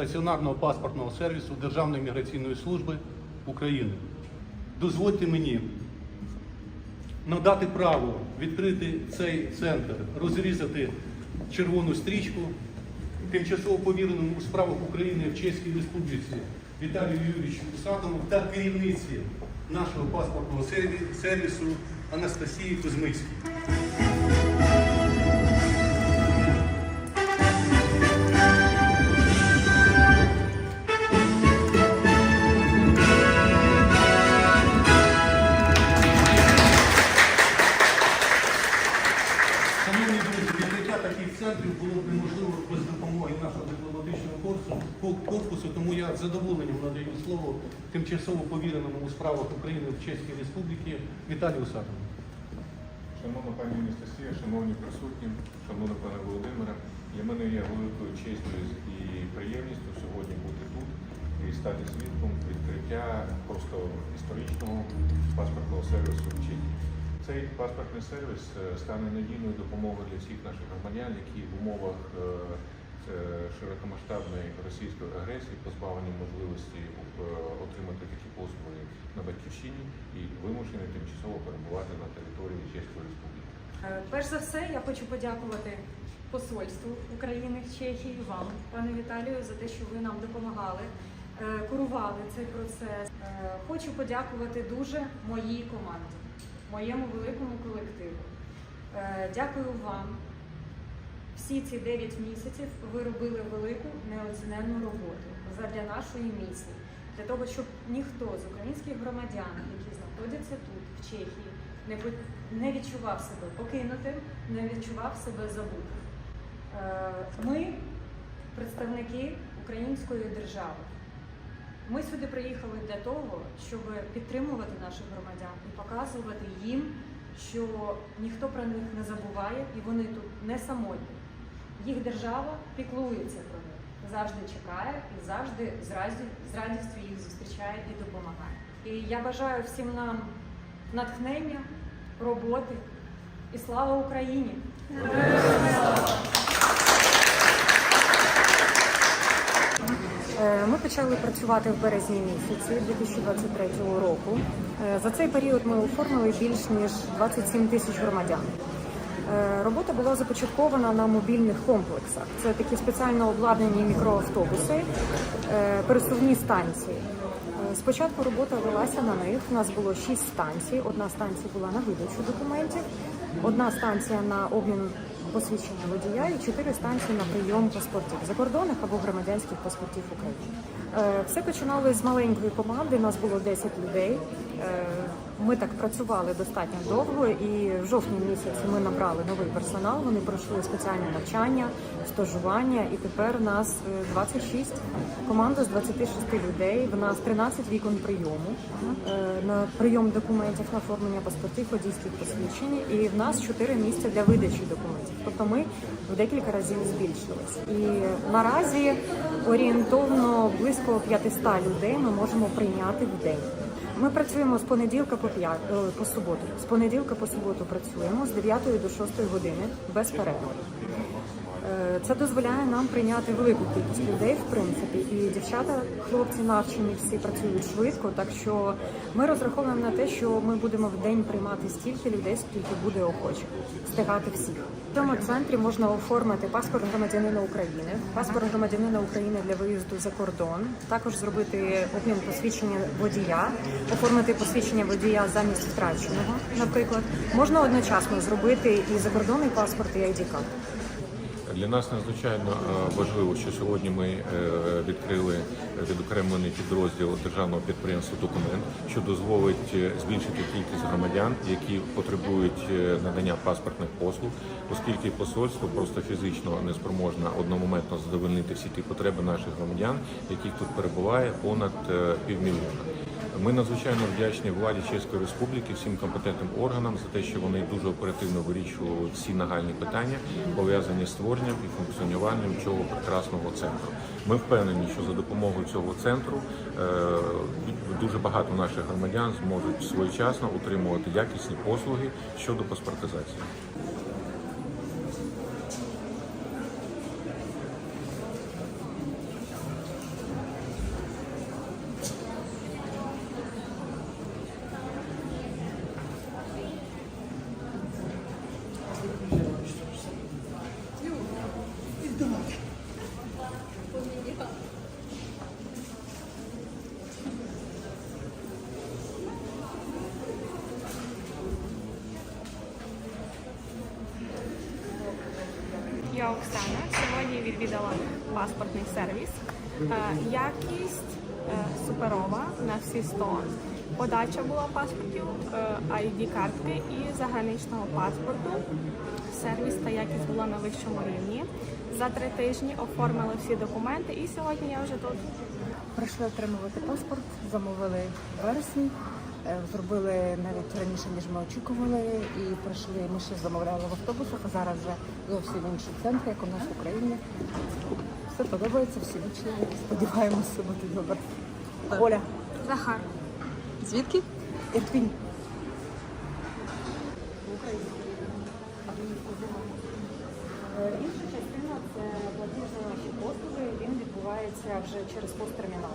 стаціонарного паспортного сервісу Державної міграційної служби України. Дозвольте мені надати право відкрити цей центр, розрізати червону стрічку тимчасово повіреному у справах України в Чеській Республіці Віталію Юрійовичу Усатому та керівниці нашого паспортного сервісу Анастасії Кузьмицькій. Корпусу, тому я з задоволенням надаю слово тимчасово повіреному у справах України в Чеській Республіці Віталію Усатому. Шановна пані Анастасія, шановні присутні, шановна пане Володимире, для мене є великою честю і приємністю сьогодні бути тут і стати свідком відкриття просто історичного паспортного сервісу в Чехії. Цей паспортний сервіс е, стане надійною допомогою для всіх наших громадян, які в умовах е, широкомасштабної російської агресії позбавлені можливості е, отримати такі послуги на батьківщині і вимушені тимчасово перебувати на території Чеської Республіки. Е, Перш за все, я хочу подякувати посольству України в Чехії, вам, пане Віталію, за те, що ви нам допомагали, курували цей процес. Хочу подякувати дуже моїй команді, моєму великому колективу. Дякую вам. Всі ці 9 місяців ви робили велику неоціненну роботу задля нашої місії, для того, щоб ніхто з українських громадян, які знаходяться тут, в Чехії, не, відчував себе покинутим, не відчував себе забутим. Е, Ми представники української держави. Ми сюди приїхали для того, щоб підтримувати наших громадян і показувати їм, що ніхто про них не забуває і вони тут не самотні. Їх держава піклується про них, завжди чекає і завжди з, разі, з радістю їх зустрічає і допомагає. І я бажаю всім нам натхнення, роботи і слава Україні! Е, Ми почали працювати в березні місяці 2023 року. Е, За цей період ми оформили більш ніж 27 тисяч громадян. Е, Робота була започаткована на мобільних комплексах. Це такі спеціально обладнані мікроавтобуси, е, пересувні станції. Е, Спочатку робота велася на них. У нас було шість станцій. Одна станція була на видачу документів, одна станція на обмін посвідчення водія і чотири станції на прийом паспортів закордонних або громадянських паспортів України. Е, Все починали з маленької команди. Нас було 10 людей. Е, Ми так працювали достатньо довго, і в жовтні місяці ми набрали новий персонал. Вони пройшли спеціальне навчання, стажування, і тепер нас е, 26. Команда з 26 людей. В нас 13 вікон прийому е, на прийом документів на оформлення паспортів, водійських посвідчень, і в нас 4 місця для видачі документів. Тобто ми в декілька разів збільшились. І наразі орієнтовно близько 500 людей ми можемо прийняти в день. Ми працюємо з понеділка по п'ят е, по суботу. З понеділка по суботу працюємо з 9 до 6 години без перерви. Е, Це дозволяє нам прийняти велику кількість людей, в принципі, і дівчата, хлопці навчені, всі працюють швидко. Так що ми розраховуємо на те, що ми будемо в день приймати стільки людей, скільки буде охочих, встигати всіх. В цьому центрі можна оформити паспорт громадянина України, паспорт громадянина України для виїзду за кордон, також зробити обмін посвідчення водія, оформити посвідчення водія замість втраченого, наприклад. Можна одночасно зробити і закордонний паспорт, і ID-карту. Для нас надзвичайно е, важливо, що сьогодні ми е, відкрили відокремлений підрозділ державного підприємства Документ, що дозволить е, збільшити кількість громадян, які потребують надання паспортних послуг, оскільки посольство просто фізично не спроможне одномоментно задовольнити всі ті потреби наших громадян, яких тут перебуває понад півмільйона. Ми надзвичайно вдячні владі Чеської Республіки, всім компетентним органам за те, що вони дуже оперативно вирішували всі нагальні питання, пов'язані з створенням і функціонуванням цього прекрасного центру. Ми впевнені, що за допомогою цього центру е, дуже багато наших громадян зможуть своєчасно отримувати якісні послуги щодо паспортизації. Я Оксана. Сьогодні відвідала паспортний сервіс. Е, Якість е, суперова на всі 100. Подача була паспортів, ID-картки і заграничного паспорту. Сервіс та якість була на вищому рівні. За три тижні оформили всі документи і сьогодні я вже тут. Прийшли отримувати паспорт, замовили вересні, е, зробили навіть раніше, ніж ми очікували, і прийшли. Ми ще замовляли в автобусах, а зараз вже зовсім інший центр, як у нас в Україні. Все подобається, всі вічливі. Сподіваємося, буде добре. Оля, Захар. звідки? Ірпінь. Е, Інша частина це платіж за наші послуги. Він відбувається вже через посттермінал.